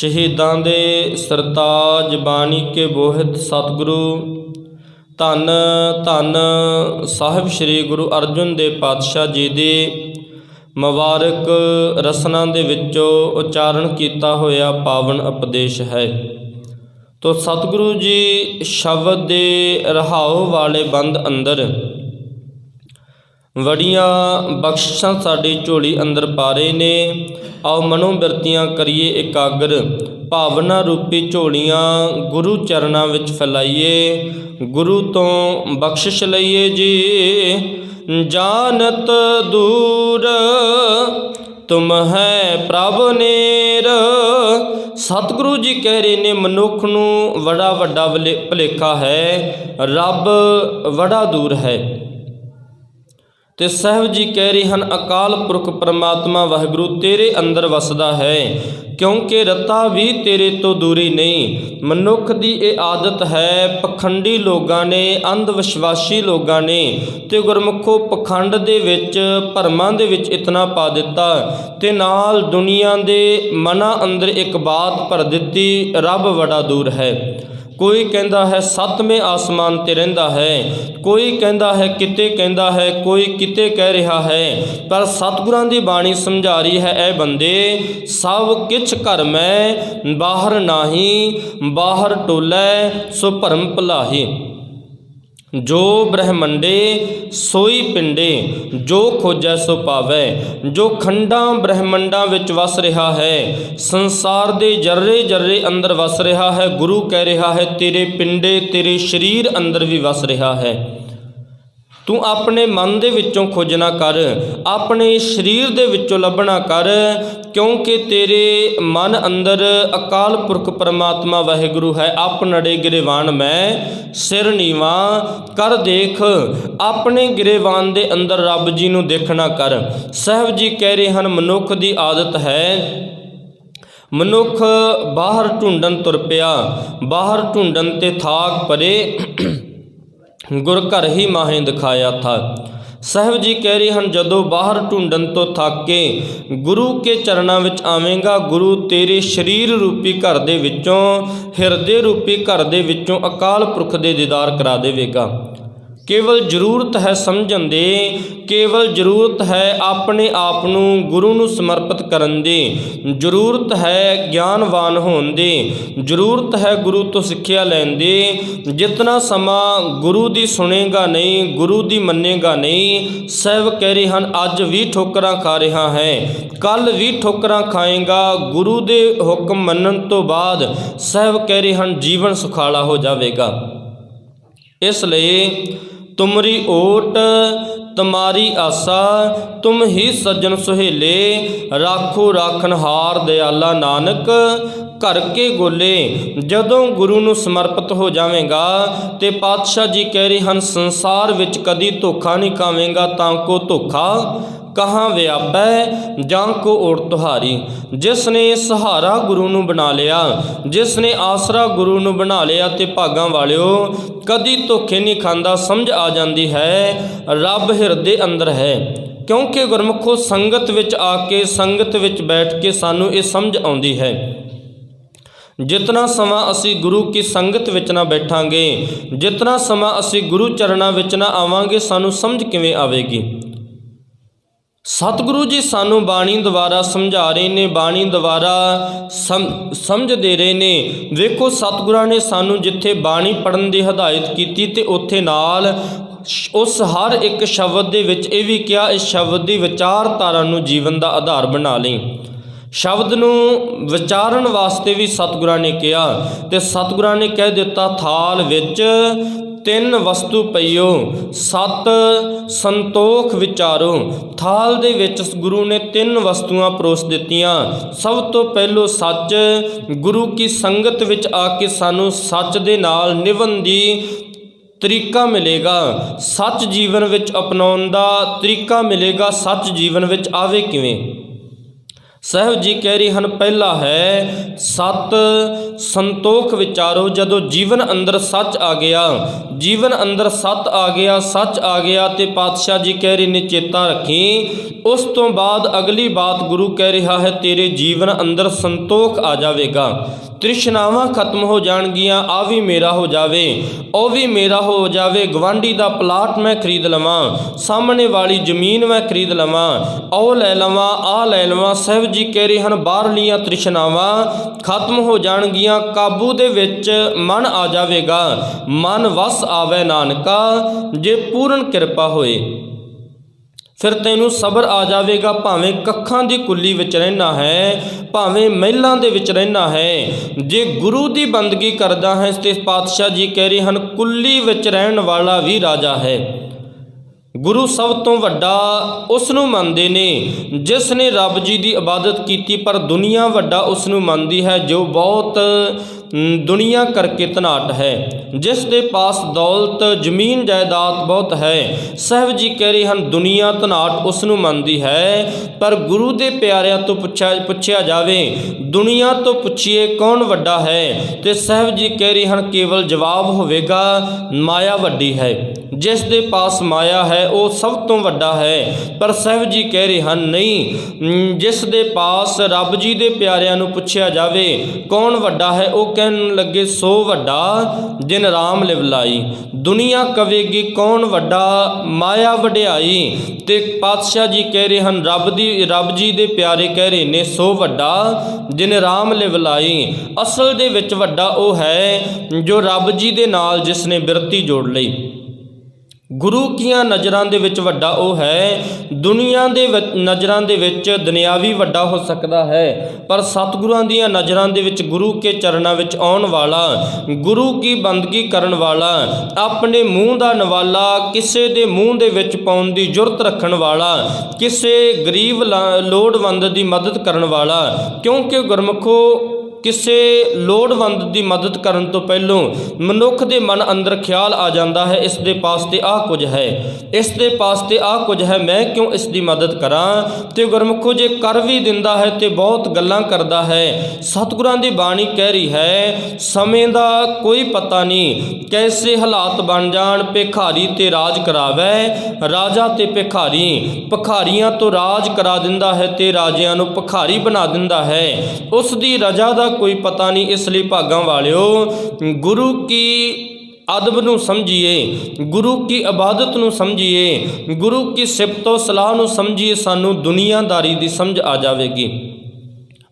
ਸ਼ਹੀਦਾਂ ਦੇ ਸਰਤਾਜ ਬਾਣੀ ਕੇ ਬੋਹਿਤ ਸਤਿਗੁਰੂ। ਧੰਨ ਧੰਨ ਸਾਹਿਬ ਸ੍ਰੀ ਗੁਰੂ ਅਰਜਨ ਦੇਵ ਪਾਤਸ਼ਾਹ ਜੀ ਦੀ ਮੁਬਾਰਕ ਰਸਨਾ ਦੇ ਵਿੱਚੋਂ ਉਚਾਰਨ ਕੀਤਾ ਹੋਇਆ ਪਾਵਨ ਉਪਦੇਸ਼ ਹੈ। ਤੋ ਸਤਿਗੁਰੂ ਜੀ ਸ਼ਬਦ ਦੇ ਰਹਾਉ ਵਾਲੇ ਬੰਦ ਅੰਦਰ ਵੜੀਆਂ ਬਖਸ਼ਾਂ ਸਾਡੀ ਝੋਲੀ ਅੰਦਰ ਪਾ ਰਹੇ ਨੇ। ਆਓ ਮਨੋ ਬਿਰਤੀਆਂ ਕਰੀਏ ਇਕਾਗਰ। ਭਾਵਨਾ ਰੂਪੀ ਝੋਲੀਆਂ ਗੁਰੂ ਚਰਨਾਂ ਵਿੱਚ ਫੈਲਾਈਏ। ਗੁਰੂ ਤੋਂ ਬਖਸ਼ਿਸ਼ ਲਈਏ ਜੀ। ਜਾਣਤ ਦੂਰ, ਤੁਮ ਹੈ ਪ੍ਰਭ ਨੇਰ। ਸਤਿਗੁਰੂ ਜੀ ਕਹਿ ਰਹੇ ਨੇ, ਮਨੁੱਖ ਨੂੰ ਬੜਾ ਵੱਡਾ ਭਲੇ- ਭੁਲੇਖਾ ਹੈ। ਰੱਬ ਬੜਾ ਦੂਰ ਹੈ। ਤੇ ਸਾਹਿਬ ਜੀ ਕਹਿ ਰਹੇ ਹਨ, ਅਕਾਲ ਪੁਰਖ ਪਰਮਾਤਮਾ ਵਾਹਿਗੁਰੂ, ਤੇਰੇ ਅੰਦਰ ਵਸਦਾ ਹੈ, ਕਿਉਂਕਿ ਰਤਾ ਵੀ ਤੇਰੇ ਤੋਂ ਦੂਰੀ ਨਹੀਂ। ਮਨੁੱਖ ਦੀ ਇਹ ਆਦਤ ਹੈ, ਪਖੰਡੀ ਲੋਕਾਂ ਨੇ ਅੰਧ ਵਿਸ਼ਵਾਸੀ ਲੋਕਾਂ ਨੇ ਤੇ ਗੁਰਮੁਖੋ ਪਖੰਡ ਦੇ ਵਿੱਚ, ਭਰਮਾਂ ਦੇ ਵਿੱਚ ਇਤਨਾ ਪਾ ਦਿੱਤਾ ਤੇ ਨਾਲ ਦੁਨੀਆ ਦੇ ਮਨਾਂ ਅੰਦਰ ਇੱਕ ਬਾਤ ਭਰ ਦਿੱਤੀ, ਰੱਬ ਬੜਾ ਦੂਰ ਹੈ। ਕੋਈ ਕਹਿੰਦਾ ਹੈ, ਸੱਤਵੇਂ ਆਸਮਾਨ ਤੇ ਰਹਿੰਦਾ ਹੈ। ਕੋਈ ਕਹਿੰਦਾ ਹੈ, ਕਿਤੇ ਕਹਿੰਦਾ ਹੈ, ਕੋਈ ਕਿਤੇ ਕਹਿ ਰਿਹਾ ਹੈ। ਪਰ ਸਤਿਗੁਰਾਂ ਦੀ ਬਾਣੀ ਸਮਝਾ ਰਹੀ ਹੈ ਇਹ ਬੰਦੇ, ਸਭ ਕਿਛ ਘਰ ਮੈਂ, ਬਾਹਰ ਨਾਹੀ, ਬਾਹਰ ਟੋਲੇ, ਸੋ ਭਰਮ ਭਲਾਹੀ। ਜੋ ਬ੍ਰਹਮੰਡੇ ਸੋਈ ਪਿੰਡੇ, ਜੋ ਖੋਜੈ ਸੋ ਪਾਵੈ, ਜੋ ਖੰਡਾਂ ਬ੍ਰਹਮੰਡਾਂ ਵਿੱਚ ਵਸ ਰਿਹਾ ਹੈ, ਸੰਸਾਰ ਦੇ ਜਰਰੇ ਜਰਰੇ ਅੰਦਰ ਵਸ ਰਿਹਾ ਹੈ, ਗੁਰੂ ਕਹਿ ਰਿਹਾ ਹੈ, ਤੇਰੇ ਪਿੰਡੇ, ਤੇਰੇ ਸਰੀਰ ਅੰਦਰ ਵੀ ਵਸ ਰਿਹਾ ਹੈ। ਤੂੰ ਆਪਣੇ ਮਨ ਦੇ ਵਿੱਚੋਂ ਖੋਜਣਾ ਕਰ, ਆਪਣੇ ਸਰੀਰ ਦੇ ਵਿੱਚੋਂ ਲੱਭਣਾ ਕਰ ਕਿਉਂਕਿ ਤੇਰੇ ਮਨ ਅੰਦਰ ਅਕਾਲ ਪੁਰਖ ਪਰਮਾਤਮਾ ਵਾਹਿਗੁਰੂ ਹੈ ਆਪਨੜੇ ਗਿਰਵਾਨ ਮੈਂ, ਸਿਰ ਨੀਵਾ, ਕਰ ਦੇਖ, ਆਪਣੇ ਗਿਰਵਾਨ ਦੇ ਅੰਦਰ ਰੱਬ ਜੀ ਨੂੰ ਦੇਖਣਾ ਕਰ। ਸਾਹਿਬ ਜੀ ਕਹਿ ਰਹੇ ਹਨ, ਮਨੁੱਖ ਦੀ ਆਦਤ ਹੈ, ਮਨੁੱਖ ਬਾਹਰ ਢੁੰਡਨ ਤੁਰ ਪਿਆ, ਬਾਹਰ ਢੁੰਡਨ ਤੇ ਥਾਕ ਪਰੇ ਗੁਰ ਘਰ ਹੀ ਮਾਹੇ ਦਿਖਾਇਆ ਥਾ। ਸਾਹਿਬ ਜੀ ਕਹਿ ਰਹੇ ਹਨ, ਜਦੋਂ ਬਾਹਰ ਢੂੰਡਣ ਤੋਂ ਥੱਕ ਕੇ ਗੁਰੂ ਕੇ ਚਰਨਾਂ ਵਿੱਚ ਆਵੇਂਗਾ, ਗੁਰੂ ਤੇਰੇ ਸਰੀਰ ਰੂਪੀ ਘਰ ਦੇ ਵਿੱਚੋਂ, ਹਿਰਦੇ ਰੂਪੀ ਘਰ ਦੇ ਵਿੱਚੋਂ ਅਕਾਲ ਪੁਰਖ ਦੇ ਦੀਦਾਰ ਕਰਾ ਦੇਵੇਗਾ। ਕੇਵਲ ਜ਼ਰੂਰਤ ਹੈ ਸਮਝਣ ਦੇ, ਕੇਵਲ ਜ਼ਰੂਰਤ ਹੈ ਆਪਣੇ ਆਪ ਨੂੰ ਗੁਰੂ ਨੂੰ ਸਮਰਪਿਤ ਕਰਨ ਦੀ। ਜ਼ਰੂਰਤ ਹੈ ਗਿਆਨਵਾਨ ਹੋਣ ਦੀ। ਜ਼ਰੂਰਤ ਹੈ ਗੁਰੂ ਤੋਂ ਸਿੱਖਿਆ ਲੈਣ ਦੀ। ਜਿਤਨਾ ਸਮਾਂ ਗੁਰੂ ਦੀ ਸੁਣੇਗਾ ਨਹੀਂ, ਗੁਰੂ ਦੀ ਮੰਨੇਗਾ ਨਹੀਂ, ਸਹਿਬ ਕਹਿ ਰਹੇ ਹਨ, ਅੱਜ ਵੀ ਠੋਕਰਾਂ ਖਾ ਰਿਹਾ ਹੈ। ਕੱਲ ਵੀ ਠੋਕਰਾਂ ਖਾਏਗਾ, ਗੁਰੂ ਦੇ ਹੁਕਮ ਮੰਨਣ ਤੋਂ ਬਾਅਦ ਸਹਿਬ ਕਹਿ ਰਹੇ ਹਨ, ਜੀਵਨ ਸੁਖਾਲਾ ਹੋ ਜਾਵੇਗਾ। ਇਸ ਲਈ ਤੁਮਰੀ ਓਟ ਤੁਮਾਰੀ ਆਸਾ ਤੁਮ ਹੀ ਸੱਜਣ ਸੁਹੇਲੇ ਰਾਖੋ ਰਾਖਨਹਾਰ ਦਿਆਲਾ ਨਾਨਕ ਘਰ ਕੇ ਗੋਲੇ। ਜਦੋਂ ਗੁਰੂ ਨੂੰ ਸਮਰਪਿਤ ਹੋ ਜਾਵੇਂਗਾ ਤੇ ਪਾਤਸ਼ਾਹ ਜੀ ਕਹਿ ਰਹੇ ਹਨ, ਸੰਸਾਰ ਵਿੱਚ ਕਦੀ ਧੋਖਾ ਨਹੀਂ ਖਾਵੇਂਗਾ, ਤਾਂ ਕੋ ਧੋਖਾ ਕਹਾਂ ਵਿਆਪੈ, ਜਾਂ ਕੋ ਓੜ ਤੁਹਾਰੀ। ਜਿਸ ਨੇ ਸਹਾਰਾ ਗੁਰੂ ਨੂੰ ਬਣਾ ਲਿਆ, ਜਿਸ ਨੇ ਆਸਰਾ ਗੁਰੂ ਨੂੰ ਬਣਾ ਲਿਆ ਤੇ ਭਾਗਾਂ ਵਾਲਿਓ, ਕਦੀ ਧੋਖੇ ਨਹੀਂ ਖਾਂਦਾ, ਸਮਝ ਆ ਜਾਂਦੀ ਹੈ, ਰੱਬ ਹਿਰਦੇ ਅੰਦਰ ਹੈ। ਕਿਉਂਕਿ ਗੁਰਮੁਖੋ ਸੰਗਤ ਵਿੱਚ ਆ ਕੇ, ਸੰਗਤ ਵਿੱਚ ਬੈਠ ਕੇ ਸਾਨੂੰ ਇਹ ਸਮਝ ਆਉਂਦੀ ਹੈ। ਜਿਤਨਾ ਸਮਾਂ ਅਸੀਂ ਗੁਰੂ ਕੀ ਸੰਗਤ ਵਿੱਚ ਨਾ ਬੈਠਾਂਗੇ, ਜਿਤਨਾ ਸਮਾਂ ਅਸੀਂ ਗੁਰੂ ਚਰਨਾਂ ਵਿੱਚ ਨਾ ਆਵਾਂਗੇ, ਸਾਨੂੰ ਸਮਝ ਕਿਵੇਂ ਆਵੇਗੀ? ਸਤਿਗੁਰੂ ਜੀ ਸਾਨੂੰ ਬਾਣੀ ਦੁਆਰਾ ਸਮਝਾ ਰਹੇ ਨੇ, ਬਾਣੀ ਦੁਆਰਾ ਸਮ- ਸਮਝ ਦੇ ਰਹੇ ਨੇ। ਵੇਖੋ, ਸਤਿਗੁਰਾਂ ਨੇ ਸਾਨੂੰ ਜਿੱਥੇ ਬਾਣੀ ਪੜਨ ਦੀ ਹਦਾਇਤ ਕੀਤੀ ਤੇ ਉੱਥੇ ਨਾਲ ਉਸ ਹਰ ਇੱਕ ਸ਼ਬਦ ਦੇ ਵਿੱਚ ਇਹ ਵੀ ਕਿਹਾ, ਇਸ ਸ਼ਬਦ ਦੀ ਵਿਚਾਰਧਾਰਾ ਨੂੰ ਜੀਵਨ ਦਾ ਆਧਾਰ ਬਣਾ ਲਈ। ਸ਼ਬਦ ਨੂੰ ਵਿਚਾਰਨ ਵਾਸਤੇ ਵੀ ਸਤਿਗੁਰਾਂ ਨੇ ਕਿਹਾ ਤੇ ਸਤਿਗੁਰਾਂ ਨੇ ਕਹਿ ਦਿੱਤਾ, ਥਾਲ ਵਿੱਚ ਤਿੰਨ ਵਸਤੂ ਪਈਓ, ਸਤ ਸੰਤੋਖ ਵਿਚਾਰੋ। ਥਾਲ ਦੇ ਵਿੱਚ ਗੁਰੂ ਨੇ ਤਿੰਨ ਵਸਤੂਆਂ ਪਰੋਸ ਦਿੱਤੀਆਂ। ਸਭ ਤੋਂ ਪਹਿਲੋ ਸੱਚ, ਗੁਰੂ ਕੀ ਸੰਗਤ ਵਿੱਚ ਆ ਕੇ ਸਾਨੂੰ ਸੱਚ ਦੇ ਨਾਲ ਨਿਭਣ ਦੀ ਤਰੀਕਾ ਮਿਲੇਗਾ। ਸੱਚ ਜੀਵਨ ਵਿੱਚ ਅਪਣਾਉਣ ਦਾ ਤਰੀਕਾ ਮਿਲੇਗਾ। ਸੱਚ ਜੀਵਨ ਵਿੱਚ ਆਵੇ ਕਿਵੇਂ? ਸਾਹਿਬ ਜੀ ਕਹਿ ਰਹੇ ਹਨ, ਪਹਿਲਾ ਹੈ, ਸਤ ਸੰਤੋਖ ਵਿਚਾਰੋ, ਜਦੋਂ ਜੀਵਨ ਅੰਦਰ ਸੱਚ ਆ ਗਿਆ, ਜੀਵਨ ਅੰਦਰ ਸੱਚ ਆ ਗਿਆ, ਸੱਚ ਆ ਗਿਆ ਤੇ ਪਾਤਸ਼ਾਹ ਜੀ ਕਹਿ ਰਹੇ ਨੇ, ਚੇਤਾ ਰੱਖੀ। ਉਸ ਤੋਂ ਬਾਅਦ ਅਗਲੀ ਬਾਤ ਗੁਰੂ ਕਹਿ ਰਿਹਾ ਹੈ, ਤੇਰੇ ਜੀਵਨ ਅੰਦਰ ਸੰਤੋਖ ਆ ਜਾਵੇਗਾ। ਤ੍ਰਿਸ਼ਨਾਵਾਂ ਖਤਮ ਹੋ ਜਾਣਗੀਆਂ ਆ ਵੀ ਮੇਰਾ ਹੋ ਜਾਵੇ। ਉਹ ਵੀ ਮੇਰਾ ਹੋ ਜਾਵੇ। ਗਵਾਂਢੀ ਦਾ ਪਲਾਟ ਮੈਂ ਖਰੀਦ ਲਵਾਂ। ਸਾਹਮਣੇ ਵਾਲੀ ਜ਼ਮੀਨ ਮੈਂ ਖਰੀਦ ਲਵਾਂ। ਉਹ ਲੈ ਲਵਾਂ ਆ ਲੈ ਲਵਾਂ। ਸਾਹਿਬ ਜੀ ਕਹਿ ਰਹੇ ਹਨ, ਬਾਹਰਲੀਆਂ ਤ੍ਰਿਸ਼ਨਾਵਾਂ ਖਤਮ ਹੋ ਜਾਣਗੀਆਂ। ਕਾਬੂ ਦੇ ਵਿੱਚ ਮਨ ਆ ਜਾਵੇਗਾ। ਮਨ ਵਸ ਆਵੇ ਨਾਨਕਾ, ਜੇ ਪੂਰਨ ਕਿਰਪਾ ਹੋਏ। ਫਿਰ ਤੈਨੂੰ ਸਬਰ ਆ ਜਾਵੇਗਾ, ਭਾਵੇਂ ਕੱਖਾਂ ਦੀ ਕੁੱਲੀ ਵਿੱਚ ਰਹਿਣਾ ਹੈ, ਭਾਵੇਂ ਮਹਿਲਾਂ ਦੇ ਵਿੱਚ ਰਹਿਣਾ ਹੈ। ਜੇ ਗੁਰੂ ਦੀ ਬੰਦਗੀ ਕਰਦਾ ਹੈ, ਤੇ ਪਾਤਸ਼ਾਹ ਜੀ ਕਹਿ ਰਹੇ ਹਨ, ਕੁੱਲੀ ਵਿੱਚ ਰਹਿਣ ਵਾਲਾ ਵੀ ਰਾਜਾ ਹੈ। ਗੁਰੂ ਸਭ ਤੋਂ ਵੱਡਾ ਉਸ ਨੂੰ ਮੰਨਦੇ ਨੇ, ਜਿਸ ਨੇ ਰੱਬ ਜੀ ਦੀ ਇਬਾਦਤ ਕੀਤੀ, ਪਰ ਦੁਨੀਆ ਵੱਡਾ ਉਸ ਨੂੰ ਮੰਨਦੀ ਹੈ, ਜੋ ਬਹੁਤ ਦੁਨੀਆ ਕਰਕੇ ਧਨਾਟ ਹੈ। ਜਿਸ ਦੇ ਪਾਸ ਦੌਲਤ, ਜ਼ਮੀਨ, ਜਾਇਦਾਦ ਬਹੁਤ ਹੈ। ਸਾਹਿਬ ਜੀ ਕਹਿ ਰਹੇ ਹਨ, ਦੁਨੀਆ ਧਨਾਟ ਉਸ ਨੂੰ ਮੰਨਦੀ ਹੈ, ਪਰ ਗੁਰੂ ਦੇ ਪਿਆਰਿਆਂ ਤੋਂ ਪੁੱਛਿਆ ਪੁੱਛਿਆ ਜਾਵੇ, ਦੁਨੀਆ ਤੋਂ ਪੁੱਛੀਏ ਕੌਣ ਵੱਡਾ ਹੈ? ਤੇ ਸਾਹਿਬ ਜੀ ਕਹਿ ਰਹੇ ਹਨ, ਕੇਵਲ ਜਵਾਬ ਹੋਵੇਗਾ, ਮਾਇਆ ਵੱਡੀ ਹੈ। ਜਿਸ ਦੇ ਪਾਸ ਮਾਇਆ ਹੈ, ਉਹ ਸਭ ਤੋਂ ਵੱਡਾ ਹੈ। ਪਰ ਸਾਹਿਬ ਜੀ ਕਹਿ ਰਹੇ ਹਨ, ਨਹੀਂ ਜਿਸ ਦੇ ਪਾਸ ਰੱਬ ਜੀ ਦੇ ਪਿਆਰਿਆਂ ਨੂੰ ਪੁੱਛਿਆ ਜਾਵੇ, ਕੌਣ ਵੱਡਾ ਹੈ? ਉਹ ਕਹਿਣ ਲੱਗੇ, ਸੋ ਵੱਡਾ ਜਿਨ ਰਾਮ ਲਿਵਲਾਈ, ਦੁਨੀਆ ਕਵੇਗੀ ਕੌਣ ਵੱਡਾ ਮਾਇਆ ਵਡਿਆਈ। ਤੇ ਪਾਤਸ਼ਾਹ ਜੀ ਕਹਿ ਰਹੇ ਹਨ, ਰੱਬ ਦੀ, ਰੱਬ ਜੀ ਦੇ ਪਿਆਰੇ ਕਹਿ ਰਹੇ ਨੇ, ਸੋ ਵੱਡਾ ਜਿਨ ਰਾਮ ਲਿਵਲਾਈ। ਅਸਲ ਦੇ ਵਿੱਚ ਵੱਡਾ ਉਹ ਹੈ, ਜੋ ਰੱਬ ਜੀ ਦੇ ਨਾਲ ਜਿਸ ਨੇ ਬਿਰਤੀ ਜੋੜ ਲਈ। ਗੁਰੂ ਕੀਆਂ ਨਜ਼ਰਾਂ ਦੇ ਵਿੱਚ ਵੱਡਾ ਉਹ ਹੈ, ਦੁਨੀਆ ਦੇ ਨਜ਼ਰਾਂ ਦੇ ਵਿੱਚ ਦੁਨਿਆਵੀ ਵੱਡਾ ਹੋ ਸਕਦਾ ਹੈ। ਪਰ ਸਤਿਗੁਰਾਂ ਦੀਆਂ ਨਜ਼ਰਾਂ ਦੇ ਵਿੱਚ ਗੁਰੂ ਕੇ ਚਰਨਾਂ ਵਿੱਚ ਆਉਣ ਵਾਲਾ, ਗੁਰੂ ਕੀ ਬੰਦਗੀ ਕਰਨ ਵਾਲਾ, ਆਪਣੇ ਮੂੰਹ ਦਾ ਨਵਾਲਾ, ਕਿਸੇ ਦੇ ਮੂੰਹ ਦੇ ਵਿੱਚ ਪਾਉਣ ਦੀ ਜੁਰਤ ਰੱਖਣ ਵਾਲਾ, ਕਿਸੇ ਗਰੀਬ ਲਾ- ਲੋੜਵੰਦ ਦੀ ਮਦਦ ਕਰਨ ਵਾਲਾ। ਕਿਉਂਕਿ ਗੁਰਮਖੋ ਕਿਸੇ ਲੋੜਵੰਦ ਦੀ ਮਦਦ ਕਰਨ ਤੋਂ ਪਹਿਲਾਂ ਮਨੁੱਖ ਦੇ ਮਨ ਅੰਦਰ ਖਿਆਲ ਆ ਜਾਂਦਾ ਹੈ, ਇਸ ਦੇ ਪਾਸ ਤੇ ਆਹ ਕੁਝ ਹੈ। ਇਸ ਦੇ ਪਾਸ ਤੇ ਆਹ ਕੁਝ ਹੈ, ਮੈਂ ਕਿਉਂ ਇਸ ਦੀ ਮਦਦ ਕਰਾਂ? ਤੇ ਗੁਰਮੁਖੋ ਜੇ ਕਰ ਵੀ ਦਿੰਦਾ ਹੈ ਤੇ ਬਹੁਤ ਗੱਲਾਂ ਕਰਦਾ ਹੈ। ਸਤਿਗੁਰਾਂ ਦੀ ਬਾਣੀ ਕਹਿ ਰਹੀ ਹੈ, ਸਮੇਂ ਦਾ ਕੋਈ ਪਤਾ ਨਹੀਂ ਕੈਸੇ ਹਾਲਾਤ ਬਣ ਜਾਣ, ਭਿਖਾਰੀ ਤੇ ਰਾਜ ਕਰਾਵੇ। ਰਾਜਾ ਤੇ ਭਿਖਾਰੀ, ਭਿਖਾਰੀਆਂ ਤੋਂ ਰਾਜ ਕਰਾ ਦਿੰਦਾ ਹੈ ਤੇ ਰਾਜਿਆਂ ਨੂੰ ਭਿਖਾਰੀ ਬਣਾ ਦਿੰਦਾ ਹੈ। ਉਸ ਦੀ ਰਜਾ ਦਾ ਕੋਈ ਪਤਾ ਨਹੀਂ, ਇਸ ਲਈ ਭਾਗਾਂ ਵਾਲਿਓ, ਗੁਰੂ ਕੀ ਅਦਬ ਨੂੰ ਸਮਝੀਏ, ਗੁਰੂ ਕੀ ਇਬਾਦਤ ਨੂੰ ਸਮਝੀਏ, ਗੁਰੂ ਕੀ ਸਿਫਤੋ ਸਲਾਹ ਨੂੰ ਸਮਝੀਏ, ਸਾਨੂੰ ਦੁਨੀਆਦਾਰੀ ਦੀ ਸਮਝ ਆ ਜਾਵੇਗੀ।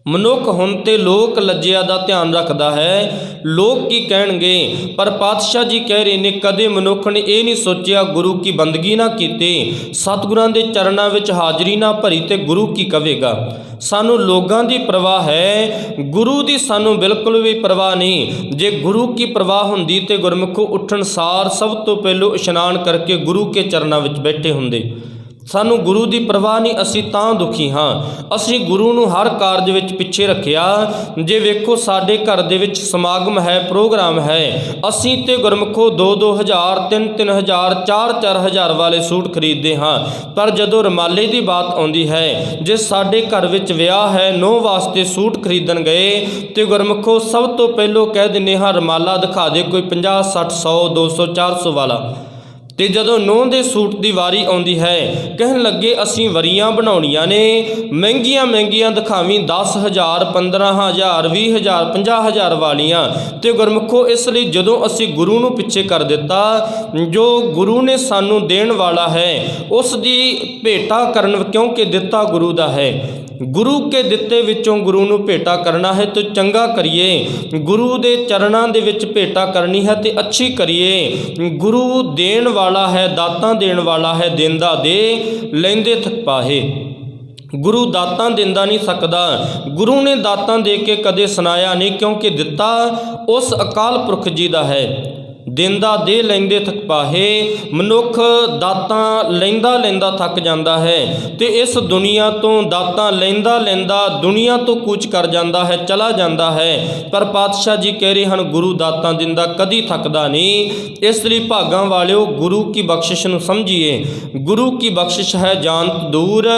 ਮਨੁੱਖ ਹੁਣ ਤੇ ਲੋਕ ਲੱਜਿਆ ਦਾ ਧਿਆਨ ਰੱਖਦਾ ਹੈ। ਲੋਕ ਕੀ ਕਹਿਣਗੇ? ਪਰ ਪਾਤਸ਼ਾਹ ਜੀ ਕਹਿ ਰਹੇ ਨੇ, ਕਦੇ ਮਨੁੱਖ ਨੇ ਇਹ ਨਹੀਂ ਸੋਚਿਆ ਗੁਰੂ ਕੀ ਬੰਦਗੀ ਨਾ ਕੀਤੀ। ਸਤਿਗੁਰਾਂ ਦੇ ਚਰਨਾਂ ਵਿੱਚ ਹਾਜ਼ਰੀ ਨਾ ਭਰੀ ਤੇ ਗੁਰੂ ਕੀ ਕਵੇਗਾ? ਸਾਨੂੰ ਲੋਕਾਂ ਦੀ ਪ੍ਰਵਾਹ ਹੈ। ਗੁਰੂ ਦੀ ਸਾਨੂੰ ਬਿਲਕੁਲ ਵੀ ਪ੍ਰਵਾਹ ਨਹੀਂ। ਜੇ ਗੁਰੂ ਕੀ ਪ੍ਰਵਾਹ ਹੁੰਦੀ ਤੇ ਗੁਰਮੁਖੋ ਉੱਠਣ ਸਾਰ ਸਭ ਤੋਂ ਪਹਿਲੋਂ ਇਸ਼ਨਾਨ ਕਰਕੇ ਗੁਰੂ ਕੇ ਚਰਨਾਂ ਵਿੱਚ ਬੈਠੇ ਹੁੰਦੇ। ਸਾਨੂੰ ਗੁਰੂ ਦੀ ਪਰਵਾਹ ਨਹੀਂ, ਅਸੀਂ ਤਾਂ ਦੁਖੀ ਹਾਂ। ਅਸੀਂ ਗੁਰੂ ਨੂੰ ਹਰ ਕਾਰਜ ਵਿੱਚ ਪਿੱਛੇ ਰੱਖਿਆ। ਜੇ ਵੇਖੋ, ਸਾਡੇ ਘਰ ਦੇ ਵਿੱਚ ਸਮਾਗਮ ਹੈ, ਪ੍ਰੋਗਰਾਮ ਹੈ। ਅਸੀਂ ਤੇ ਗੁਰਮਖੋ 2-2000 3-3000 4-4000 ਵਾਲੇ ਸੂਟ ਖਰੀਦਦੇ ਹਾਂ। ਪਰ ਜਦੋਂ ਰਮਾਲੇ ਦੀ ਬਾਤ ਆਉਂਦੀ ਹੈ, ਜੇ ਸਾਡੇ ਘਰ ਵਿੱਚ ਵਿਆਹ ਹੈ ਨੋ ਵਾਸਤੇ ਸੂਟ ਖਰੀਦਣ ਗਏ, ਤੇ ਗੁਰਮਖੋ ਸਭ ਤੋਂ ਪਹਿਲੋਂ ਕਹਿ ਦਿੰਨੇ ਹਾਂ, ਰਮਾਲਾ ਦਿਖਾ ਦੇ, ਕੋਈ 50 60 100 200 400 ਵਾਲਾ। ਤੇ ਜਦੋਂ ਨੂੰਹ ਦੇ ਸੂਟ ਦੀ ਵਾਰੀ ਆਉਂਦੀ ਹੈ, ਕਹਿਣ ਲੱਗੇ, ਅਸੀਂ ਵਰੀਆਂ ਬਣਾਉਣੀਆਂ ਨੇ। ਮਹਿੰਗੀਆਂ ਮਹਿੰਗੀਆਂ ਦਿਖਾਵੀਂ 10000 15000 20000 50000 ਵਾਲੀਆਂ। ਤੇ ਗੁਰਮੁਖੋ, ਇਸ ਲਈ ਜਦੋਂ ਅਸੀਂ ਗੁਰੂ ਨੂੰ ਪਿੱਛੇ ਕਰ ਦਿੱਤਾ, ਜੋ ਗੁਰੂ ਨੇ ਸਾਨੂੰ ਦੇਣ ਵਾਲਾ ਹੈ, ਉਸ ਦੀ ਭੇਟਾ ਕਰਨ ਕਿਉਂਕਿ ਦਿੱਤਾ ਗੁਰੂ ਦਾ ਹੈ। ਗੁਰੂ ਕੇ ਦਿੱਤੇ ਵਿੱਚੋਂ ਗੁਰੂ ਨੂੰ ਭੇਟਾ ਕਰਨਾ ਹੈ ਤੇ ਚੰਗਾ ਕਰੀਏ। ਗੁਰੂ ਦੇ ਚਰਨਾਂ ਦੇ ਵਿੱਚ ਭੇਟਾ ਕਰਨੀ ਹੈ ਤੇ ਅੱਛੀ ਕਰੀਏ। ਗੁਰੂ ਦੇਣ ਵਾਲਾ ਹੈ, ਦਾਤਾਂ ਦੇਣ ਵਾਲਾ ਹੈ, ਦਿੰਦਾ ਦੇ, ਲੈਂਦੇ ਥਕਪਾਹੇ ਗੁਰੂ ਦਾਤਾਂ ਦਿੰਦਾ ਨਹੀਂ ਸਕਦਾ। ਗੁਰੂ ਨੇ ਦਾਤਾਂ ਦੇ ਕੇ ਕਦੇ ਸੁਣਾਇਆ ਨਹੀਂ ਕਿਉਂਕਿ ਦਿੱਤਾ ਉਸ ਅਕਾਲ ਪੁਰਖ ਜੀ ਦਾ ਹੈ। ਦਿੰਦਾ ਦੇ ਲੈਂਦੇ ਥਕ ਪਾਹੇ, ਮਨੁੱਖ ਦਾਤਾਂ ਲੈਂਦਾ ਲੈਂਦਾ ਥੱਕ ਜਾਂਦਾ ਹੈ ਤੇ ਇਸ ਦੁਨੀਆ ਤੋਂ ਦਾਤਾਂ ਲੈਂਦਾ ਲੈਂਦਾ ਦੁਨੀਆ ਤੋਂ ਕੂਚ ਕਰ ਜਾਂਦਾ ਹੈ, ਚਲਾ ਜਾਂਦਾ ਹੈ। ਪਰ ਪਾਤਸ਼ਾਹ ਜੀ ਕਹਿ ਰਹੇ ਹਨ, ਗੁਰੂ ਦਾਤਾਂ ਦਿੰਦਾ ਕਦੀ ਥੱਕਦਾ ਨਹੀਂ। ਇਸ ਲਈ ਭਾਗਾਂ ਵਾਲਿਓ, ਗੁਰੂ ਕੀ ਬਖਸ਼ਿਸ਼ ਨੂੰ ਸਮਝੀਏ? ਗੁਰੂ ਕੀ ਬਖਸ਼ਿਸ਼ ਹੈ ਜਾਣਤ ਦੂਰ?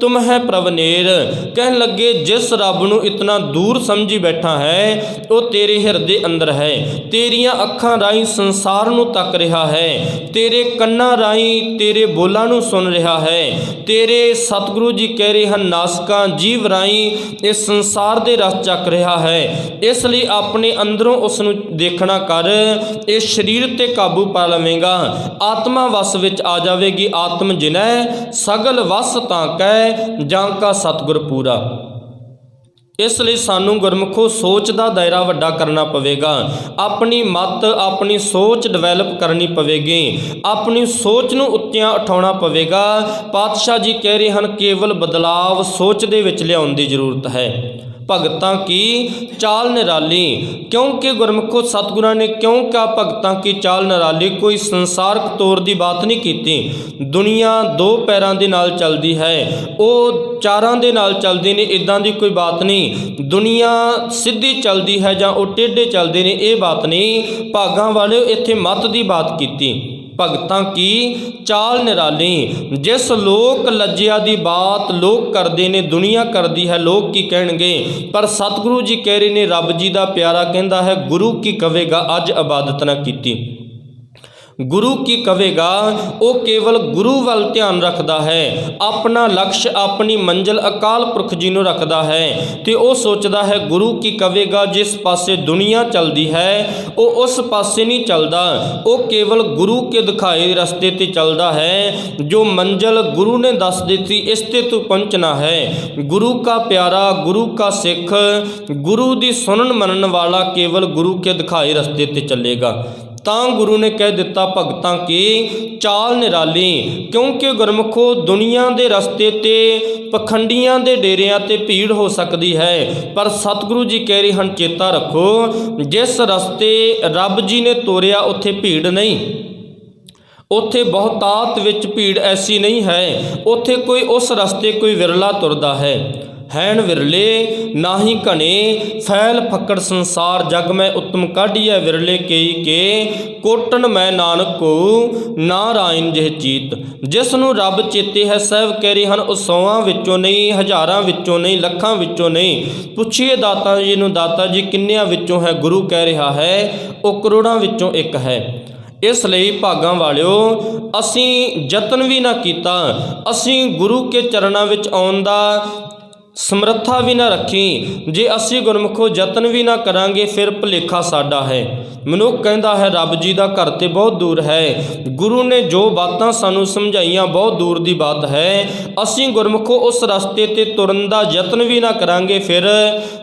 ਤੁਮ ਹੈ ਪ੍ਰਵਨੇਰ ਕਹਿਣ ਲੱਗੇ, ਜਿਸ ਰੱਬ ਨੂੰ ਇਤਨਾ ਦੂਰ ਸਮਝੀ ਬੈਠਾ ਹੈ, ਉਹ ਤੇਰੇ ਹਿਰਦੇ ਅੰਦਰ ਹੈ। ਤੇਰੀਆਂ ਅੱਖਾਂ ਰਾਹੀਂ ਸੰਸਾਰ ਨੂੰ ਤੱਕ ਰਿਹਾ ਹੈ। ਤੇਰੇ ਕੰਨਾਂ ਰਾਹੀਂ ਤੇਰੇ ਬੋਲਾਂ ਨੂੰ ਸੁਣ ਰਿਹਾ ਹੈ। ਤੇਰੇ ਸਤਿਗੁਰੂ ਜੀ ਕਹਿ ਰਹੇ ਹਨ, ਨਾਸਕਾਂ ਜੀਵ ਰਾਹੀਂ ਇਸ ਸੰਸਾਰ ਦੇ ਰਸ ਚੱਕ ਰਿਹਾ ਹੈ। ਇਸ ਲਈ ਆਪਣੇ ਅੰਦਰੋਂ ਉਸ ਨੂੰ ਦੇਖਣਾ ਕਰ। ਇਹ ਸਰੀਰ ਤੇ ਕਾਬੂ ਪਾ ਲਵੇਂਗਾ। ਆਤਮਾ ਵਸ ਵਿੱਚ ਆ ਜਾਵੇਗੀ। ਆਤਮ ਜਿਨੈ, ਸਗਲ ਵਸ ਤਾਂ ਕੈ, ਜਾਂ ਕਾ ਸਤਿਗੁਰ ਪੂਰਾ। ਇਸ ਲਈ ਸਾਨੂੰ ਗੁਰਮੁਖੋ ਸੋਚ ਦਾ ਦਾਇਰਾ ਵੱਡਾ ਕਰਨਾ ਪਵੇਗਾ। ਆਪਣੀ ਮਤ, ਆਪਣੀ ਸੋਚ ਡਿਵੈਲਪ ਕਰਨੀ ਪਵੇਗੀ। ਆਪਣੀ ਸੋਚ ਨੂੰ ਉੱਚਿਆਂ ਉਠਾਉਣਾ ਪਵੇਗਾ। ਪਾਤਸ਼ਾਹ ਜੀ ਕਹਿ ਰਹੇ ਹਨ, ਕੇਵਲ ਬਦਲਾਵ ਸੋਚ ਦੇ ਵਿੱਚ ਲਿਆਉਣ ਦੀ ਜ਼ਰੂਰਤ ਹੈ। ਭਗਤਾਂ ਕੀ ਚਾਲ ਨਿਰਾਲੀ? ਕਿਉਂਕਿ ਗੁਰਮੁਖੋ ਸਤਿਗੁਰਾਂ ਨੇ ਕਿਉਂ ਕਿਹਾ ਭਗਤਾਂ ਕੀ ਚਾਲ ਨਿਰਾਲੀ? ਕੋਈ ਸੰਸਾਰਕ ਤੌਰ ਦੀ ਬਾਤ ਨਹੀਂ ਕੀਤੀ। ਦੁਨੀਆ ਦੋ ਪੈਰਾਂ ਦੇ ਨਾਲ ਚੱਲਦੀ ਹੈ। ਉਹ ਚਾਰਾਂ ਦੇ ਨਾਲ ਚੱਲਦੇ ਨੇ ਇਦਾਂ ਦੀ ਕੋਈ ਬਾਤ ਨਹੀਂ। ਦੁਨੀਆ ਸਿੱਧੀ ਚੱਲਦੀ ਹੈ ਜਾਂ ਉਹ ਟੇਢੇ ਚੱਲਦੇ ਨੇ, ਇਹ ਬਾਤ ਨਹੀਂ। ਭਾਗਾਂ ਵਾਲੇ ਇੱਥੇ ਮਤ ਦੀ ਬਾਤ ਕੀਤੀ। ਭਗਤਾਂ ਕੀ ਚਾਲ ਨਿਰਾਲੀ? ਜਿਸ ਲੋਕ ਲੱਜਿਆ ਦੀ ਬਾਤ ਲੋਕ ਕਰਦੇ ਨੇ, ਦੁਨੀਆ ਕਰਦੀ ਹੈ, ਲੋਕ ਕੀ ਕਹਿਣਗੇ? ਪਰ ਸਤਿਗੁਰੂ ਜੀ ਕਹਿ ਰਹੇ ਨੇ, ਰੱਬ ਜੀ ਦਾ ਪਿਆਰਾ ਕਹਿੰਦਾ ਹੈ, ਗੁਰੂ ਕੀ ਕਵੇਗਾ? ਅੱਜ ਇਬਾਦਤ ਨਾ ਕੀਤੀ। ਗੁਰੂ ਕੀ ਕਵੇਗਾ? ਉਹ ਕੇਵਲ ਗੁਰੂ ਵੱਲ ਧਿਆਨ ਰੱਖਦਾ ਹੈ। ਆਪਣਾ ਲਕਸ਼ ਆਪਣੀ ਮੰਜ਼ਲ ਅਕਾਲ ਪੁਰਖ ਜੀ ਨੂੰ ਰੱਖਦਾ ਹੈ ਤੇ ਉਹ ਸੋਚਦਾ ਹੈ, ਗੁਰੂ ਕੀ ਕਵੇਗਾ? ਜਿਸ ਪਾਸੇ ਦੁਨੀਆ ਚੱਲਦੀ ਹੈ, ਉਹ ਉਸ ਪਾਸੇ ਨਹੀਂ ਚੱਲਦਾ। ਉਹ ਕੇਵਲ ਗੁਰੂ ਕੇ ਦਿਖਾਏ ਰਸਤੇ ਤੇ ਚੱਲਦਾ ਹੈ। ਜੋ ਮੰਜ਼ਲ ਗੁਰੂ ਨੇ ਦੱਸ ਦਿੱਤੀ, ਇਸ ਤੇ ਤੂੰ ਪਹੁੰਚਣਾ ਹੈ। ਗੁਰੂ ਕਾ ਪਿਆਰਾ, ਗੁਰੂ ਕਾ ਸਿੱਖ, ਗੁਰੂ ਦੀ ਸੁਣਨ ਮੰਨਣ ਵਾਲਾ ਕੇਵਲ ਗੁਰੂ ਕੇ ਦਿਖਾਏ ਰਸਤੇ ਤੇ ਚੱਲੇਗਾ। ਤਾਂ ਗੁਰੂ ਨੇ ਕਹਿ ਦਿੱਤਾ, ਭਗਤਾਂ ਕੀ ਚਾਲ ਨਿਰਾਲੀ? ਕਿਉਂਕਿ ਗੁਰਮੁਖੋ ਦੁਨੀਆ ਦੇ ਰਸਤੇ ਤੇ, ਪਖੰਡੀਆਂ ਦੇ ਡੇਰਿਆਂ ਤੇ ਭੀੜ ਹੋ ਸਕਦੀ ਹੈ। ਪਰ ਸਤਿਗੁਰੂ ਜੀ ਕਹਿ ਰਹੇ ਹਨ, ਚੇਤਾ ਰੱਖੋ, ਜਿਸ ਰਸਤੇ ਰੱਬ ਜੀ ਨੇ ਤੋਰਿਆ, ਉੱਥੇ ਭੀੜ ਨਹੀਂ। ਉੱਥੇ ਬਹੁਤਾਤ ਵਿੱਚ ਭੀੜ ਐਸੀ ਨਹੀਂ ਹੈ, ਉੱਥੇ ਕੋਈ ਉਸ ਰਸਤੇ ਕੋਈ ਵਿਰਲਾ ਤੁਰਦਾ ਹੈ। ਹੈਣ ਵਿਰਲੇ, ਨਾਹੀ ਘਣੇ, ਫੈਲ ਫੱਕੜ ਸੰਸਾਰ, ਜਗ ਮੈਂ ਉਤਮ ਕਾਢੀਐ ਵਿਰਲੇ ਕਈ ਕੇ। ਕੋਟਨ ਮੈਂ ਨਾਨਕ ਕੋ, ਨਾਰਾਇਣ ਜਿਹ ਚੀਤ। ਜਿਸ ਨੂੰ ਰੱਬ ਚੇਤੇ ਹੈ, ਸਹਿਬ ਕਹਿ ਰਹੇ ਹਨ, ਉਹ ਸੌਆਂ ਵਿੱਚੋਂ ਨਹੀਂ, ਹਜ਼ਾਰਾਂ ਵਿੱਚੋਂ ਨਹੀਂ, ਲੱਖਾਂ ਵਿੱਚੋਂ ਨਹੀਂ। ਪੁੱਛੀਏ ਦਾਤਾ ਜੀ ਨੂੰ, ਦਾਤਾ ਜੀ ਕਿੰਨਿਆਂ ਵਿੱਚੋਂ ਹੈ, ਗੁਰੂ ਕਹਿ ਰਿਹਾ ਹੈ, ਉਹ ਕਰੋੜਾਂ ਵਿੱਚੋਂ ਇੱਕ ਹੈ। ਇਸ ਲਈ ਭਾਗਾਂ ਵਾਲਿਓ, ਅਸੀਂ ਯਤਨ ਵੀ ਨਾ ਕੀਤਾ, ਅਸੀਂ ਗੁਰੂ ਕੇ ਚਰਨਾਂ ਵਿੱਚ ਆਉਣ ਦਾ ਸਮਰੱਥਾ ਵੀ ਨਾ ਰੱਖੀ। ਜੇ ਅਸੀਂ ਗੁਰਮੁਖੋ ਯਤਨ ਵੀ ਨਾ ਕਰਾਂਗੇ, ਫਿਰ ਭੁਲੇਖਾ ਸਾਡਾ ਹੈ। ਮਨੁੱਖ ਕਹਿੰਦਾ ਹੈ, ਰੱਬ ਜੀ ਦਾ ਘਰ ਤੇ ਬਹੁਤ ਦੂਰ ਹੈ। ਗੁਰੂ ਨੇ ਜੋ ਬਾਤਾਂ ਸਾਨੂੰ ਸਮਝਾਈਆਂ, ਬਹੁਤ ਦੂਰ ਦੀ ਬਾਤ ਹੈ। ਅਸੀਂ ਗੁਰਮੁਖੋ ਉਸ ਰਸਤੇ ਤੇ ਤੁਰਨ ਦਾ ਯਤਨ ਵੀ ਨਾ ਕਰਾਂਗੇ, ਫਿਰ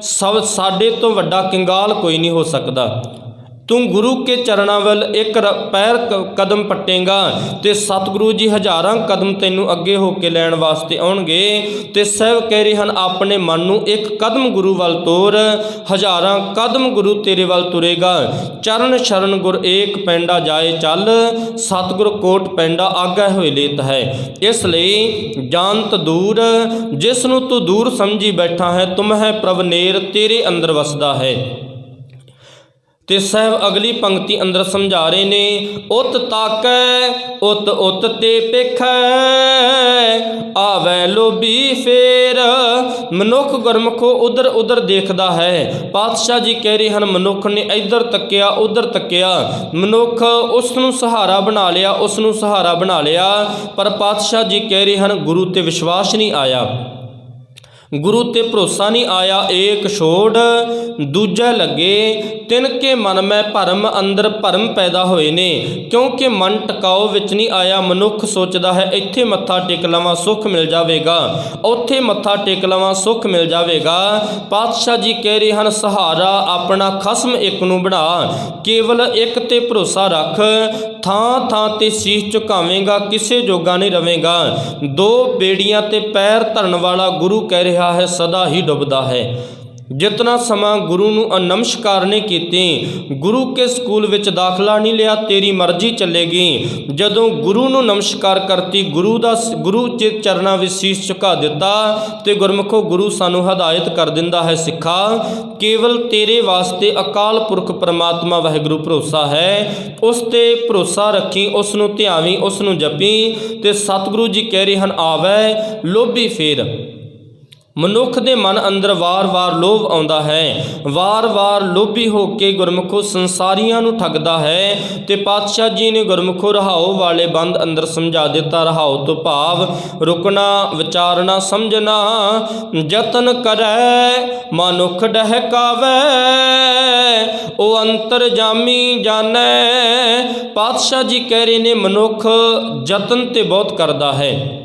ਸਭ ਸਾਡੇ ਤੋਂ ਵੱਡਾ ਕੰਗਾਲ ਕੋਈ ਨਹੀਂ ਹੋ ਸਕਦਾ। ਤੂੰ ਗੁਰੂ ਕੇ ਚਰਨਾਂ ਵੱਲ ਇੱਕ ਰ- ਪੈਰ ਕ- ਕਦਮ ਪੱਟੇਗਾ ਤੇ ਸਤਿਗੁਰੂ ਜੀ ਹਜ਼ਾਰਾਂ ਕਦਮ ਤੈਨੂੰ ਅੱਗੇ ਹੋ ਕੇ ਲੈਣ ਵਾਸਤੇ ਆਉਣਗੇ ਤੇ ਸਹਿਬ ਕਹਿ ਰਹੇ ਹਨ, ਆਪਣੇ ਮਨ ਨੂੰ ਇੱਕ ਕਦਮ ਗੁਰੂ ਵੱਲ ਤੋਰ, ਹਜ਼ਾਰਾਂ ਕਦਮ ਗੁਰੂ ਤੇਰੇ ਵੱਲ ਤੁਰੇਗਾ। ਚਰਨ ਸ਼ਰਨ ਗੁਰ ਏਕ ਪੈਂਡਾ ਜਾਏ ਚੱਲ, ਸਤਿਗੁਰ ਕੋਟ ਪੈਂਡਾ ਆਗਾ ਹੋਏ ਲੇਤ ਹੈ। ਇਸ ਲਈ ਜਾਣਤ ਦੂਰ ਜਿਸ ਨੂੰ ਤੂੰ ਦੂਰ ਸਮਝੀ ਬੈਠਾ ਹੈ, ਤੁਮ ਹੈ ਪ੍ਰਭ ਨੇਰ, ਤੇਰੇ ਅੰਦਰ ਵਸਦਾ ਹੈ। ਤੇ ਸਹਿਬ ਅਗਲੀ ਪੰਕਤੀ ਅੰਦਰ ਸਮਝਾ ਰਹੇ ਨੇ, ਉਤ ਤਾਕੈ, ਉਤ ਉਤ ਤੇ ਪੇਖੈ, ਆਵੈ ਲੋਭੀ ਫੇਰ, ਮਨੁੱਖ ਗੁਰਮੁਖੋ ਉਧਰ ਉਧਰ ਦੇਖਦਾ ਹੈ, ਪਾਤਸ਼ਾਹ ਜੀ ਕਹਿ ਰਹੇ ਹਨ, ਮਨੁੱਖ ਨੇ ਇੱਧਰ ਤੱਕਿਆ, ਉਧਰ ਤੱਕਿਆ, ਮਨੁੱਖ ਉਸ ਨੂੰ ਸਹਾਰਾ ਬਣਾ ਲਿਆ ਉਸ ਨੂੰ ਸਹਾਰਾ ਬਣਾ ਲਿਆ, ਪਰ ਪਾਤਸ਼ਾਹ ਜੀ ਕਹਿ ਰਹੇ ਹਨ, ਗੁਰੂ ਤੇ ਵਿਸ਼ਵਾਸ ਨਹੀਂ ਆਇਆ। ਗੁਰੂ ਤੇ ਭਰੋਸਾ ਨਹੀਂ ਆਇਆ, ਏਕ ਛੋੜ ਦੂਜਾ ਲੱਗੇ। ਤਿਨ ਕੇ ਮਨ ਮੈਂ ਭਰਮ, ਅੰਦਰ ਭਰਮ ਪੈਦਾ ਹੋਏ ਨੇ। ਕਿਉਂਕਿ ਮਨ ਟਿਕਾਓ ਵਿੱਚ ਨਹੀਂ ਆਇਆ, ਮਨੁੱਖ ਸੋਚਦਾ ਹੈ, ਇੱਥੇ ਮੱਥਾ ਟੇਕ ਲਵਾਂ, ਸੁੱਖ ਮਿਲ ਜਾਵੇਗਾ। ਉੱਥੇ ਮੱਥਾ ਟੇਕ ਲਵਾਂ, ਸੁੱਖ ਮਿਲ ਜਾਵੇਗਾ। ਪਾਤਸ਼ਾਹ ਜੀ ਕਹਿ ਰਹੇ ਹਨ, ਸਹਾਰਾ ਆਪਣਾ ਖਸਮ ਇੱਕ ਨੂੰ ਬਣਾ। ਕੇਵਲ ਇੱਕ ਤੇ ਭਰੋਸਾ ਰੱਖ, ਥਾਂ ਥਾਂ ਤੇ ਸੀਸ ਝੁਕਾਵੇਂਗਾ, ਕਿਸੇ ਜੋਗਾ ਨਹੀਂ ਰਵੇਂਗਾ। ਦੋ ਬੇੜੀਆਂ ਤੇ ਪੈਰ ਧਰਨ ਵਾਲਾ ਗੁਰੂ ਕਹਿ ਰਿਹਾ ਹੈ, ਸਦਾ ਹੀ ਡੁੱਬਦਾ ਹੈ। ਜਿਤਨਾ ਸਮਾਂ ਗੁਰੂ ਨੂੰ ਅਨਮਸਕਾਰ ਨੇ ਕੀਤੀ, ਗੁਰੂ ਕੇ ਸਕੂਲ ਵਿੱਚ ਦਾਖਲਾ ਨਹੀਂ ਲਿਆ, ਤੇਰੀ ਮਰਜ਼ੀ ਚੱਲੇਗੀ। ਜਦੋਂ ਗੁਰੂ ਨੂੰ ਨਮਸਕਾਰ ਕਰਤੀ, ਗੁਰੂ ਦਾ ਗੁਰੂ ਦੇ ਚਰਨਾਂ ਵਿੱਚ ਸੀਸ ਝੁਕਾ ਦਿੱਤਾ ਤੇ ਗੁਰਮੁਖੋ ਗੁਰੂ ਸਾਨੂੰ ਹਦਾਇਤ ਕਰ ਦਿੰਦਾ ਹੈ, ਸਿੱਖਾ, ਕੇਵਲ ਤੇਰੇ ਵਾਸਤੇ ਅਕਾਲ ਪੁਰਖ ਪਰਮਾਤਮਾ ਵਾਹਿਗੁਰੂ ਭਰੋਸਾ ਹੈ। ਉਸ ਤੇ ਭਰੋਸਾ ਰੱਖੀ, ਉਸ ਨੂੰ ਧਿਆਵੀਂ, ਉਸ ਨੂੰ ਜਪੀ ਤੇ ਸਤਿਗੁਰੂ ਜੀ ਕਹਿ ਰਹੇ ਹਨ, ਆਵੈ, ਲੋਭੀ ਫੇਰ। ਮਨੁੱਖ ਦੇ ਮਨ ਅੰਦਰ ਵਾਰ-ਵਾਰ ਲੋਭ ਆਉਂਦਾ ਹੈ। ਵਾਰ-ਵਾਰ ਲੋਭੀ ਹੋ ਕੇ ਗੁਰਮੁਖੋ ਸੰਸਾਰੀਆਂ ਨੂੰ ਠੱਗਦਾ ਹੈ ਤੇ ਪਾਤਸ਼ਾਹ ਜੀ ਨੇ ਗੁਰਮੁਖੋ ਰਹਾਉ ਵਾਲੇ ਬੰਦ ਅੰਦਰ ਸਮਝਾ ਦਿੱਤਾ, ਰਹਾਉ ਤੋਂ ਭਾਵ ਰੁਕਣਾ, ਵਿਚਾਰਨਾ, ਸਮਝਣਾ, ਯਤਨ ਕਰੈ ਮਨੁੱਖ ਡਹਿਕਾਵੇ ਉਹ ਅੰਤਰ ਜਾਮੀ ਜਾਣੈ ਪਾਤਸ਼ਾਹ ਜੀ ਕਹਿ ਰਹੇ ਨੇ, ਮਨੁੱਖ ਯਤਨ ਤੇ ਬਹੁਤ ਕਰਦਾ ਹੈ।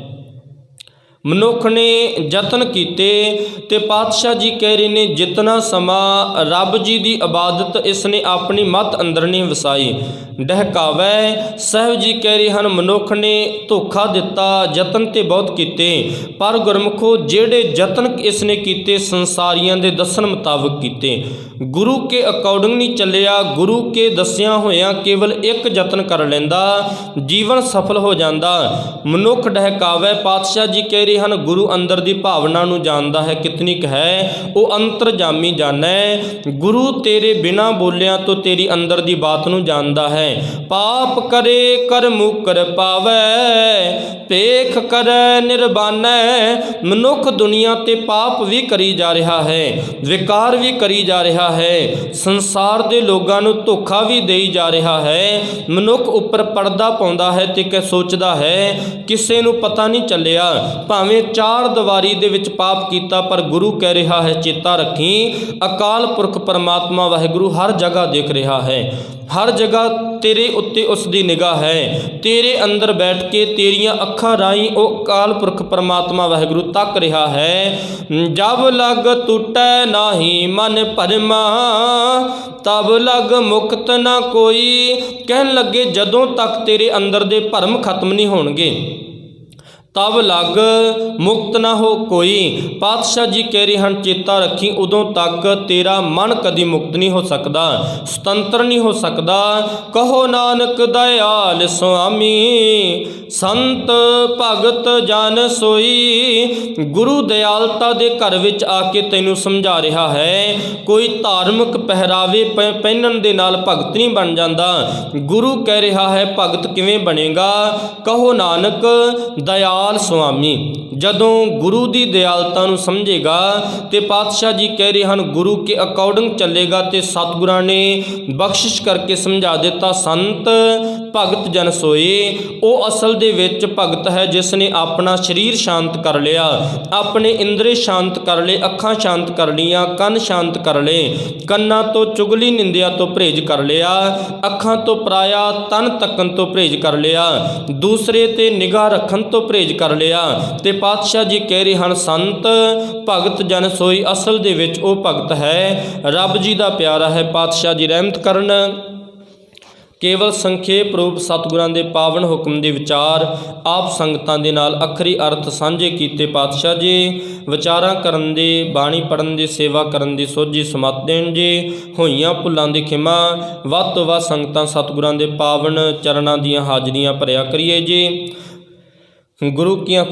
ਮਨੁੱਖ ਨੇ ਯਤਨ ਕੀਤੇ ਤੇ ਪਾਤਸ਼ਾਹ ਜੀ ਕਹਿ ਰਹੇ ਨੇ, ਜਿਤਨਾ ਸਮਾਂ ਰੱਬ ਜੀ ਦੀ ਇਬਾਦਤ ਇਸ ਨੇ ਆਪਣੀ ਮਤ ਅੰਦਰ ਨਹੀਂ ਵਸਾਈ, ਡਹਿਕਾਵੇ। ਸਾਹਿਬ ਜੀ ਕਹਿ ਰਹੇ ਹਨ, ਮਨੁੱਖ ਨੇ ਧੋਖਾ ਦਿੱਤਾ, ਯਤਨ ਤੇ ਬਹੁਤ ਕੀਤੇ, ਪਰ ਗੁਰਮੁਖੋ, ਜਿਹੜੇ ਯਤਨ ਇਸ ਨੇ ਕੀਤੇ ਸੰਸਾਰੀਆਂ ਦੇ ਦੱਸਣ ਮੁਤਾਬਕ ਕੀਤੇ। ਗੁਰੂ ਕੇ ਅਕੋਰਡਿੰਗ ਨਹੀਂ ਚੱਲਿਆ, ਗੁਰੂ ਕੇ ਦੱਸਿਆ ਹੋਇਆ ਕੇਵਲ ਇੱਕ ਯਤਨ ਕਰ ਲੈਂਦਾ, ਜੀਵਨ ਸਫਲ ਹੋ ਜਾਂਦਾ। ਮਨੁੱਖ ਡਹਿਕਾਵੇ, ਪਾਤਸ਼ਾਹ ਜੀ ਕਹਿ ਰਹੇ ਹਨ? ਗੁਰੂ ਅੰਦਰ ਦੀ ਭਾਵਨਾ ਨੂੰ ਜਾਣਦਾ ਹੈ ਕਿਤਨੀ ਕੁ ਹੈ? ਉਹ ਅੰਤਰਜਾਮੀ ਜਾਣੈ। ਗੁਰੂ ਤੇਰੇ ਬਿਨਾ ਬੋਲਿਆਂ ਤੋਂ ਤੇਰੀ ਅੰਦਰ ਦੀ ਬਾਤ ਨੂੰ ਜਾਣਦਾ ਹੈ। ਪਾਪ ਕਰੇ ਕਰ ਪਾਵੈ। ਪੇਖ ਕਰੈ, ਨਿਰਬਾਨੈ। ਮਨੁੱਖ ਦੁਨੀਆ ਤੇ ਪਾਪ ਵੀ ਕਰੀ ਜਾ ਰਿਹਾ ਹੈ, ਵਿਕਾਰ ਵੀ ਕਰੀ ਜਾ ਰਿਹਾ ਹੈ। ਸੰਸਾਰ ਦੇ ਲੋਕਾਂ ਨੂੰ ਧੋਖਾ ਵੀ ਦੇਈ ਜਾ ਰਿਹਾ ਹੈ। ਮਨੁੱਖ ਉੱਪਰ ਪਰਦਾ ਪਾਉਂਦਾ ਹੈ ਤੇ ਕਿ ਸੋਚਦਾ ਹੈ, ਕਿਸੇ ਨੂੰ ਪਤਾ ਨਹੀਂ ਚੱਲਿਆ। ਭਾਵੇਂ ਚਾਰ ਦੀਵਾਰੀ ਦੇ ਵਿੱਚ ਪਾਪ ਕੀਤਾ, ਪਰ ਗੁਰੂ ਕਹਿ ਰਿਹਾ ਹੈ, ਚੇਤਾ ਰੱਖੀ। ਅਕਾਲ ਪੁਰਖ ਪਰਮਾਤਮਾ ਵਾਹਿਗੁਰੂ ਹਰ ਜਗ੍ਹਾ ਦੇਖ ਰਿਹਾ ਹੈ। ਹਰ ਜਗ੍ਹਾ ਤੇਰੇ ਉੱਤੇ ਉਸ ਦੀ ਨਿਗਾਹ ਹੈ। ਤੇਰੇ ਅੰਦਰ ਬੈਠ ਕੇ ਤੇਰੀਆਂ ਅੱਖਾਂ ਰਾਹੀਂ ਉਹ ਅਕਾਲ ਪੁਰਖ ਪਰਮਾਤਮਾ ਵਾਹਿਗੁਰੂ ਤੱਕ ਰਿਹਾ ਹੈ। ਜਬ ਲਗ ਟੁੱਟੈ ਨਾਹੀ ਮਨ ਭਰਮਾ, ਤਬ ਲਗ ਮੁਕਤ ਨਾ ਕੋਈ। ਕਹਿਣ ਲੱਗੇ, ਜਦੋਂ ਤੱਕ ਤੇਰੇ ਅੰਦਰ ਦੇ ਭਰਮ ਖਤਮ ਨਹੀਂ ਹੋਣਗੇ। ਤਬ ਲੱਗ ਮੁਕਤ ਨਾ ਹੋ ਕੋਈ। ਪਾਤਸ਼ਾਹ ਜੀ ਕਹਿ ਰਹੇ ਹਨ, ਚੇਤਾ ਰੱਖੀ, ਉਦੋਂ ਤੱਕ ਤੇਰਾ ਮਨ ਕਦੀ ਮੁਕਤ ਨਹੀਂ ਹੋ ਸਕਦਾ, ਸੁਤੰਤਰ ਨਹੀਂ ਹੋ ਸਕਦਾ। ਕਹੋ ਨਾਨਕ ਦਇਆਲ ਸੁਆਮੀ, ਸੰਤ ਭਗਤ ਜਨ ਸੋਈ। ਗੁਰੂ ਦਿਆਲਤਾ ਦੇ ਘਰ ਵਿੱਚ ਆ ਕੇ ਤੈਨੂੰ ਸਮਝਾ ਰਿਹਾ ਹੈ, ਕੋਈ ਧਾਰਮਿਕ ਪਹਿਰਾਵੇ ਪਹਿਨਣ ਦੇ ਨਾਲ ਭਗਤ ਨਹੀਂ ਬਣ ਜਾਂਦਾ। ਗੁਰੂ ਕਹਿ ਰਿਹਾ ਹੈ, ਭਗਤ ਕਿਵੇਂ ਬਣੇਗਾ? ਕਹੋ ਨਾਨਕ, ਦਇਆਲ ਸੁਆਮੀ, ਜਦੋਂ ਗੁਰੂ ਦੀ ਦਿਆਲਤਾ ਨੂੰ ਸਮਝੇਗਾ ਤੇ ਪਾਤਸ਼ਾਹ ਜੀ ਕਹਿ ਰਹੇ ਹਨ, ਗੁਰੂ ਕੇ ਅਕੋਰਡਿੰਗ ਚੱਲੇਗਾ ਤੇ ਸਤਿਗੁਰਾਂ ਨੇ ਬਖਸ਼ਿਸ਼ ਕਰਕੇ ਸਮਝਾ ਦਿੱਤਾ ਸੰਤ ਭਗਤ ਜਨ ਸੋਏ, ਉਹ ਅਸਲ ਦੇ ਵਿੱਚ ਭਗਤ ਹੈ ਜਿਸ ਨੇ ਆਪਣਾ ਸਰੀਰ ਸ਼ਾਂਤ ਕਰ ਲਿਆ, ਆਪਣੇ ਇੰਦਰੀ ਸ਼ਾਂਤ ਕਰ ਲਏ, ਅੱਖਾਂ ਸ਼ਾਂਤ ਕਰ ਲੀਆਂ ਕੰਨ ਸ਼ਾਂਤ ਕਰ ਲਏ, ਕੰਨਾਂ ਤੋਂ ਚੁਗਲੀ ਨਿੰਦਿਆ ਤੋਂ ਪਰਹੇਜ਼ ਕਰ ਲਿਆ, ਅੱਖਾਂ ਤੋਂ ਪਰਾਇਆ ਤਨ ਤੱਕਣ ਤੋਂ ਪਰਹੇਜ਼ ਕਰ ਲਿਆ, ਦੂਸਰੇ ਤੇ ਨਿਗਾਹ ਰੱਖਣ ਤੋਂ ਪਰਹੇਜ਼ ਕਰ ਲਿਆ, ਤੇ ਪਾਤਸ਼ਾਹ ਜੀ ਕਹਿ ਰਹੇ ਹਨ, ਸੰਤ, ਭਗਤ ਜਨ ਸੋਈ ਅਸਲ ਦੇ ਵਿੱਚ ਉਹ ਭਗਤ ਹੈ, ਰੱਬ ਜੀ ਦਾ ਪਿਆਰਾ ਹੈ, ਪਾਤਸ਼ਾਹ ਜੀ ਰਹਿਮਤ ਕਰਨ। ਕੇਵਲ ਸੰਖੇਪ ਰੂਪ ਸਤਿਗੁਰਾਂ ਦੇ ਪਾਵਨ ਹੁਕਮ ਦੇ ਵਿਚਾਰ ਆਪ ਸੰਗਤਾਂ ਦੇ ਨਾਲ ਅਖਰੀ ਅਰਥ ਸਾਂਝੇ ਕੀਤੇ ਪਾਤਸ਼ਾਹ ਜੀ, ਵਿਚਾਰਾਂ ਕਰਨ ਦੇ, ਬਾਣੀ ਪੜਨ ਦੀ, ਸੇਵਾ ਕਰਨ ਦੀ ਸੋਝੀ ਸਮਤ ਦੇਣ ਜੀ, ਹੋਈਆਂ ਭੁੱਲਾਂ ਦੀ ਖਿਮਾ, ਵੱਧ ਤੋਂ ਵੱਧ ਸੰਗਤਾਂ ਸਤਿਗੁਰਾਂ ਦੇ ਪਾਵਨ ਚਰਨਾਂ ਦੀਆਂ ਹਾਜ਼ਰੀਆਂ ਭਰਿਆ ਕਰੀਏ ਜੀ। ਗੁਰੂ ਕੀਆਂ